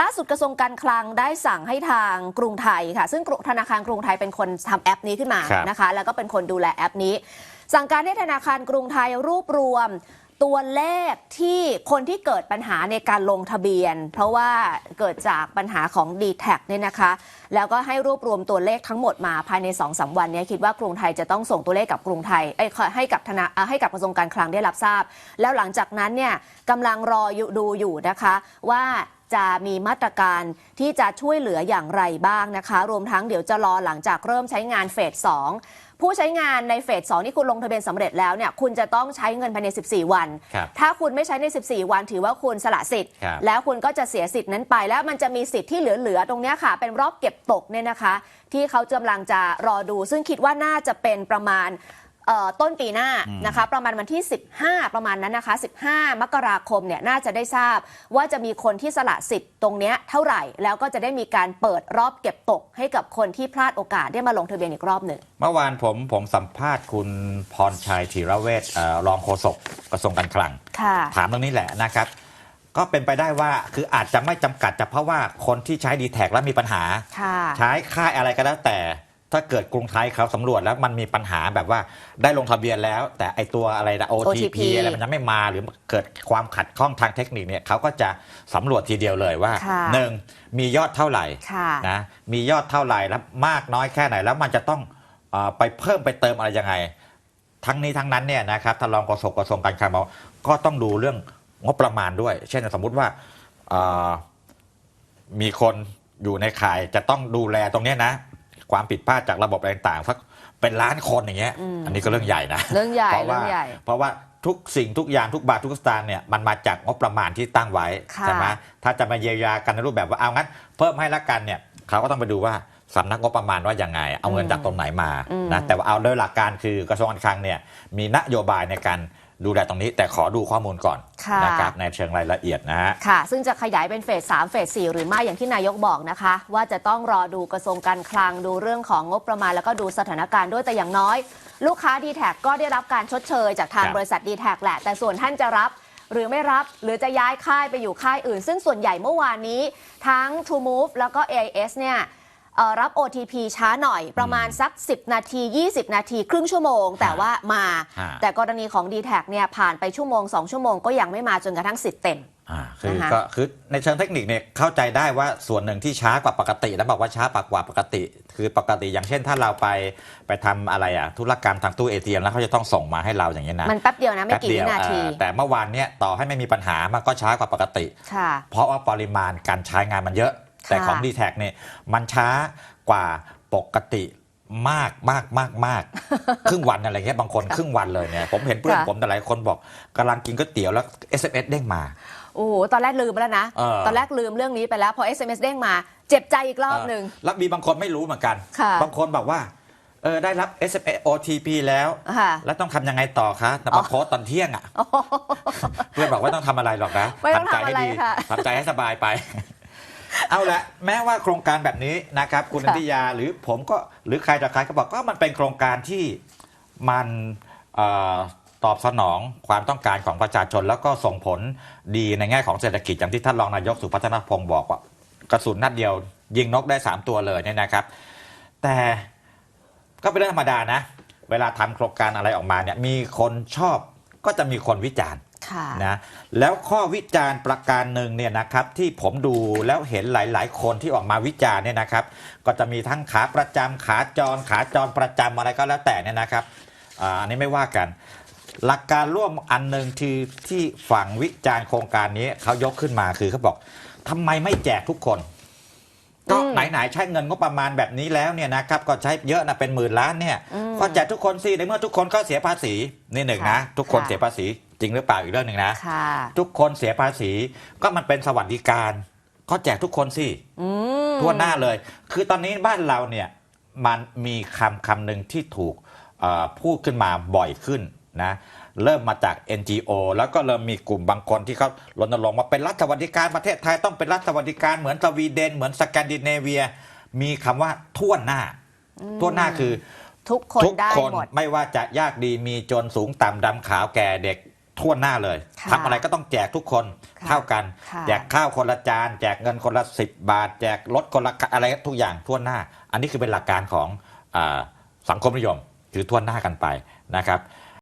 ล่าสุดกระทรวงการคลังได้สั่งให้ทางกรุงไทยค่ะ ซึ่งกรุธนาคารกรุงไทยเป็นคนทำแอปนี้ขึ้นมาครับนะคะ แล้วก็เป็นคนดูแลแอปนี้ สั่งการให้ธนาคารกรุงไทยรวบรวมตัวเลขที่คนที่เกิดปัญหาในการลงทะเบียน เพราะว่าเกิดจากปัญหาของ d t แทเนี่ยนะคะ แล้วก็ให้รวบรวมตัวเลขทั้งหมดมาภายใน2อสวันเนี้คิดว่ากรุงไทยจะต้องส่งตัวเลขกับกรุงไทยเอ้ยขอให้กับธนาเอ่อให้กับกระทรวงการคลังได้รับทราบ แล้วหลังจากนั้นเนี่ยกำลังรออยู่ดูอยู่นะคะว่า จะมีมาตรการที่จะช่วยเหลืออย่างไรบ้างนะคะ รวมทั้งเดี๋ยวจะรอหลังจากเริ่มใช้งานเฟสสองผู้ใช้งานในเฟสสองที่คุณลงทะเบียนสำเร็จแล้วเนี่ยคุณจะต้องใช้เงินภายใน 14 วันครับถ้าคุณไม่ใช้ใน 14 วันถือว่าคุณสละสิทธิ์ครับแล้วคุณก็จะเสียสิทธิ์นั้นไป แล้วมันจะมีสิทธิ์ที่เหลือๆตรงเนี้ยค่ะ เป็นรอบเก็บตกเนี่ยนะคะ ที่เขากำลังจะรอดู ซึ่งคิดว่าน่าจะเป็นประมาณเอ่อ ต้นปีหน้านะคะประมาณวันที่ 15 ประมาณนั้นนะคะ 15 มกราคมเนี่ยน่าจะได้ทราบว่าจะมีคนที่สละสิทธิ์ตรงเนี้ยเท่าไหร่ แล้วก็จะได้มีการเปิดรอบเก็บตกให้กับคนที่พลาดโอกาสได้มาลงทะเบียนอีกรอบหนึ่ง เมื่อวานผมผมสัมภาษณ์คุณพรชัยธีระเวชเอ่อรองโฆษกกระทรวงการคลังค่ะถามตรงนี้แหละนะครับก็เป็นไปได้ว่าคืออาจจะไม่จำกัดเฉพาะว่าคนที่ใช้ดีแท็แล้วมีปัญหาค่ะใช้ค่ายอะไรก็แล้วแต่ ถ้าเกิดกรุงไทยเขาสำรวจแล้วมันมีปัญหาแบบว่าได้ลงทะเบียนแล้ว แต่ไอตัวอะไรนะ OTP OTP อะไรมันยังไม่มาหรือเกิดความขัดข้องทางเทคนิคเนี่ยเขาก็จะสำรวจทีเดียวเลยว่าค่ะหนึ่งมียอดเท่าไหร่ค่ะนะมียอดเท่าไหร่แล้วมากน้อยแค่ไหนแล้วมันจะต้องเออไปเพิ่มไปเติมอะไรยังไง ทั้งนี้ทั้งนั้นเนี่ยนะครับถ้ารองกสกระทรวงการคลังบอกก็ต้องดูเรื่องงบประมาณด้วย เช่นสมมุติว่าเอ่อมีคนอยู่ในข่ายจะต้องดูแลตรงเนี้ยนะ ความผิดพลาดจากระบบอะไรต่างๆสักเป็นล้านคนอย่างเงี้ยอืมอันนี้ก็เรื่องใหญ่นะเรื่องใหญ่เพราะเรื่ว่าองใหญ่เพราะว่าทุกสิ่งทุกอย่างทุกบาททุกสตางค์เนี่ยมันมาจากงบประมาณที่ตั้งไว้ค่ะใช่ไหมถ้าจะมาเยียวยากันในรูปแบบว่าเอางั้น เพิ่มให้ละกันเนี่ยเขาก็ต้องไปดูว่าสำนักงบประมาณว่ายังไง เอาเงินจากตรงไหนมาอืมนะแต่ว่าเอาโดยหลักการคือกระทรวงการคลังเนี่ยมีนโยบายในการ ดูแลตรงนี้แต่ขอดูข้อมูลก่อนค่ะนะครับในเชิงรายละเอียดนะฮะค่ะ ซึ่งจะขยายเป็นเฟส3เฟส4หรือไม่อย่างที่นายกบอกนะคะ ว่าจะต้องรอดูกระทรวงการคลังดูเรื่องของงบประมาณ แล้วก็ดูสถานการณ์ด้วยแต่อย่างน้อย ลูกค้า d t แทก็ได้รับการชดเชย จากทางครับบริษัท d t แทแหละ แต่ส่วนท่านจะรับหรือไม่รับหรือจะย้ายค่ายไปอยู่ค่ายอื่น ซึ่งส่วนใหญ่เมื่อวานนี้ ทั้ง True Move แล้วก็ AIS เนี่ยเอ่อ รับ OTP ช้าหน่อยประมาณสัก 10 นาที 20 นาที ครึ่งชั่วโมง แต่ว่ามาฮะแต่กรณีของ d t แทเนี่ยผ่านไปชั่วโมง 2 ชั่วโมงก็ยังไม่มาจนกระทั่งสิทธิ์เต็มอ่าคือนะคะก็คือในเชิงเทคนิคเนี่ยเข้าใจได้ว่าส่วนหนึ่งที่ช้ากว่าปกติ แล้วบอกว่าช้ากว่าปกติ คือปกติอย่างเช่นถ้าเราไปไปทำอะไรอะธุรกรรมทางตู้ ATM แล้วเขาจะต้องส่งมาให้เราอย่างนี้ยนะมันแป๊บเดียวนะไม่กี่แป๊บเดีวิยวนาทีเออแต่เมื่อวานเนี่ยต่อให้ไม่มีปัญหามันก็ช้ากว่าปกติค่ะเพราะว่าปริมาณการใช้งานมันเยอะ แต่ของ d t แทเนี่ยมันช้ากว่าปกติมากมากมากมากครึ่งวันอะไรเงี้ยบางคนครึ่งวันเลยเนี่ยผมเห็นเพื่อนค่ะผมแต่หลายคนบอกกำลังกินก๋วยเตี๋ยวแล้ว SMS เด้งมา โอ้โห ตอนแรกลืมไปแล้วนะเออตอนแรกลืมเรื่องนี้ไปแล้ว พอ SMS เด้งมา เจ็บใจอีกรอบหนึ่งเออแล้วมีบางคนไม่รู้เหมือนกันค่ะบางคนบอกว่าเออได้รับ SMS OTP แล้วค่ะแล้วต้องทำยังไงต่อคะแต่มาโพสต์ตอนเที่ยงอะเพื่อนบอกว่าต้องทำอะไรหรอกนะไม่ต้องใจทำให้อะไรดีค่ะทำใจให้สบายไป เอาละแม้ว่าโครงการแบบนี้นะครับ คุณนัค่ะนทิยาหรือผมก็หรือใครต่อใครก็บอกก็มันเป็นโครงการที่มันเอ่อตอบสนองความต้องการของประชาชน แล้วก็ส่งผลดีในแง่ของเศรษฐกิจอย่างที่ท่านรองนายกสุพัฒนพงศ์บอกว่ากระสุนนัดเดียว ยิงนกได้ 3 ตัวเลยเนี่ยนะครับ แต่ก็เป็นเรื่องธรรมดานะ เวลาทำโครงการอะไรออกมาเนี่ยมีคนชอบก็จะมีคนวิจารณ์ค่ะ นะแล้วข้อวิจารณ์ประการหนึ่งเนี่ยนะครับที่ผมดูแล้วเห็นหลาย ๆ คนที่ออกมาวิจารณ์เนี่ยนะครับ ก็จะมีทั้งขาประจำขาจร ขาจรประจำอะไรก็แล้วแต่เนี่ยนะครับอาอันนี้ไม่ว่ากัน หลักการร่วมอันหนึ่งที่ที่ฝั่งวิจารณ์โครงการนี้เขายกขึ้นมาคือเขาบอกทำไมไม่แจกทุกคนก็อืมไหนๆใช้เงินงบประมาณแบบนี้แล้วเนี่ยนะครับก็ใช้เยอะนะเป็นหมื่นล้านเนี่ยอืมก็แจกทุกคนสิในเมื่อทุกคนก็เสียภาษีนี่หนึ่งนะค่ะทุกคนค่ะเสียภาษี จริงหรือเปล่าอีกเรื่องหนึ่งนะ ค่ะ ทุกคนเสียภาษีก็มันเป็นสวัสดิการ ก็แจกทุกคนสิอืมทั่วหน้าเลย คือตอนนี้บ้านเราเนี่ยมันมีคำคำหนึ่งที่ถูกเอ่อพูดขึ้นมาบ่อยขึ้นนะเริ่มมาจาก NGO แล้วก็เริ่มมีกลุ่มบางคนที่เขารณรงค์ว่าเป็นรัฐสวัสดิการประเทศไทยต้องเป็นรัฐสวัสดิการเหมือนสวีเดนเหมือนสแกนดิเนเวีย มีคำว่าทั่วหน้า ทั่วหน้าคือ ทุกคนทุกได้คนหมด ไม่ว่าจะยากดีมีจนสูงต่ำดำขาวแก่เด็ก ทั่วหน้าเลยค่ะทำอะไรก็ต้องแจกทุกคนค่ะเท่ากัน ค่ะ แจกข้าวคนละจาน แจกเงินคนละสิบบาท แจกรถคนละอะไรทุกอย่างทั่วหน้า อันนี้คือเป็นหลักการของอาสังคมนิยม คือทั่วหน้ากันไปนะครับ